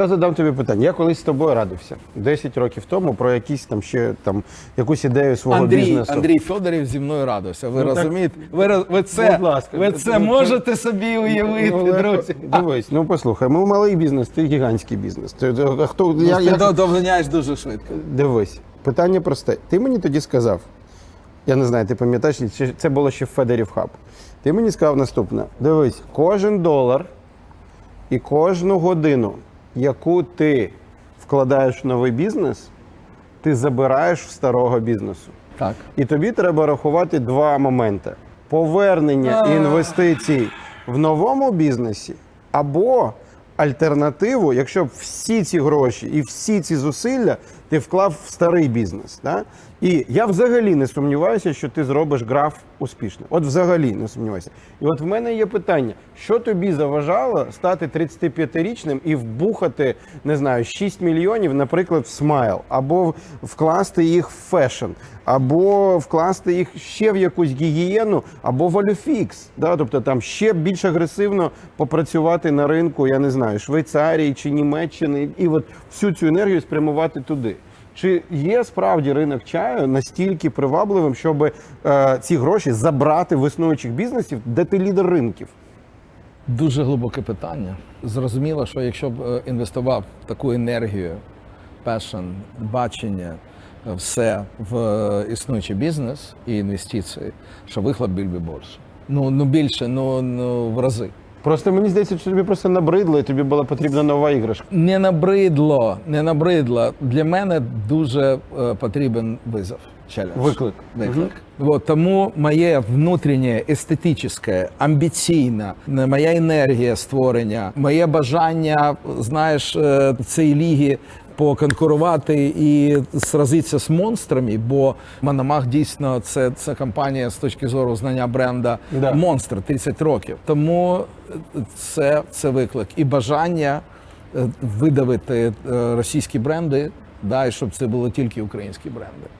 Я задам тобі питання. Я колись з тобою радився 10 років тому про якісь там ще там якусь ідею свого Андрій, бізнесу. Андрій Федорів зі мною радився. Ви Ну, так- розумієте? Ви, ви це, Будь ласка. ви це Ну, можете собі уявити, Ну, друзі. Дивись, ну послухай, ми малий бізнес, ти гігантський бізнес. Ти, хто Ну, я, ти я, до- довольняєш дуже швидко. Дивись, питання просте. Ти мені тоді сказав, я не знаю, ти пам'ятаєш, це було ще в Федерів Хаб. Ти мені сказав наступне: дивись, кожен долар і кожну годину, яку ти вкладаєш в новий бізнес, ти забираєш в старого бізнесу. Так. І тобі треба рахувати два моменти: повернення інвестицій в новому бізнесі або альтернативу, якщо б всі ці гроші і всі ці зусилля ти вклав в старий бізнес. Да? І я взагалі не сумніваюся, що ти зробиш граф успішно. От взагалі не сумніваюся. І от в мене є питання: що тобі заважало стати 35-річним і вбухати, не знаю, 6 мільйонів, наприклад, в смайл, або вкласти їх в фешн, або вкласти їх ще в якусь гігієну, або в Алюфікс. Да? Тобто там ще більш агресивно попрацювати на ринку, я не знаю, Швейцарії чи Німеччини, і от всю цю енергію спрямувати туди. Чи є справді ринок чаю настільки привабливим, щоб е, ці гроші забрати в існуючих бізнесів, де ти лідер ринків? Дуже глибоке питання. Зрозуміло, що якщо б е, інвестував таку енергію, пешн, бачення, е, все в е, існуючий бізнес і інвестиції, що вихлоп був би більше. Ну, ну більше, ну, ну в рази. Просто мені здається, що тобі просто набридло, і тобі була потрібна нова іграшка. Не набридло, не набридло. Для мене дуже е, потрібен визов. челендж. Виклик. Виклик. Вот, тому моє внутрішнє естетичне, амбіційне, моя енергія створення, моє бажання, знаєш, е, цієї ліги поконкурувати і сразитися з монстрами, бо Мономах дійсно це, це компанія з точки зору знання бренда Да. монстр 30 років. Тому це, це виклик і бажання е, видавити е, російські бренди, да, і щоб це були тільки українські бренди.